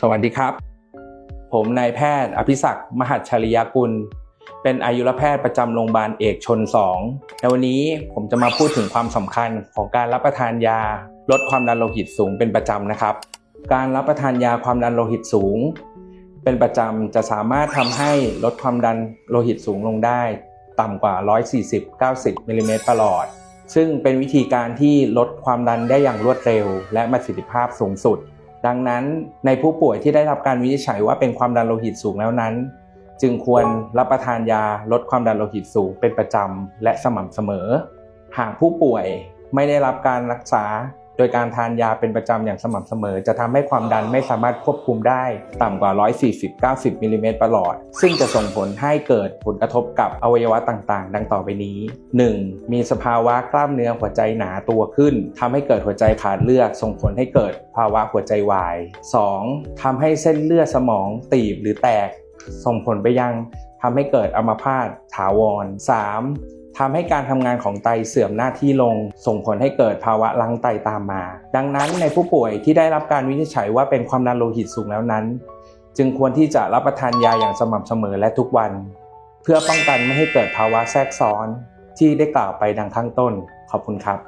สวัสดีครับ ผมนายแพทย์อภิศักดิ์มหัชริยกุล เป็นอายุรแพทย์ประจำโรงพยาบาลเอกชน 2 ในวันนี้ผมจะมาพูดถึงความสำคัญของการรับประทานยา ลดความดันโลหิตสูงเป็นประจำนะครับ การรับประทานยาความดันโลหิตสูง เป็นประจำจะสามารถทำให้ลดความดันโลหิตสูงลงได้ ต่ำกว่า 140-90มิลลิเมตรประหลอด ซึ่งเป็นวิธีการที่ลดความดันได้อย่างรวดเร็ว และประสิทธิภาพสูงสุด ดังนั้นในผู้ป่วยที่ได้รับการวินิจฉัยว่าเป็นความดันโลหิตสูงแล้วนั้น จึงควรรับประทานยาลดความดันโลหิตสูงเป็นประจำและสม่ำเสมอ หากผู้ป่วยไม่ได้รับการรักษา ดยการทานยาเป็นประจำอย่างสม่ำเสมอ จะทำให้ความดันไม่สามารถควบคุมได้ต่ำกว่า 140-90 มิลลิเมตรประหลอด ซึ่งจะส่งผลให้เกิดผลกระทบกับอวัยวะต่างๆ ดังต่อไปนี้ 1. มีสภาวะกล้ามเนื้อหัวใจหนาตัวขึ้น ทำให้เกิดหัวใจขาดเลือด ส่งผลให้เกิดภาวะหัวใจวาย 2. ทำให้เส้นเลือดสมองตีบหรือแตก ส่งผลไปยังทำให้เกิดอัมพาตถาวร 3. ทำให้การทำงานของไตเสื่อมหน้าที่ลง ส่งผลให้เกิดภาวะลังไตตามมา ดังนั้นในผู้ป่วยที่ได้รับการวินิจฉัยว่าเป็นความดันโลหิตสูงแล้วนั้น จึงควรที่จะรับประทานยาอย่างสม่ำเสมอและทุกวัน เพื่อป้องกันไม่ให้เกิดภาวะแทรกซ้อนที่ได้กล่าวไปดังข้างต้น ขอบคุณครับ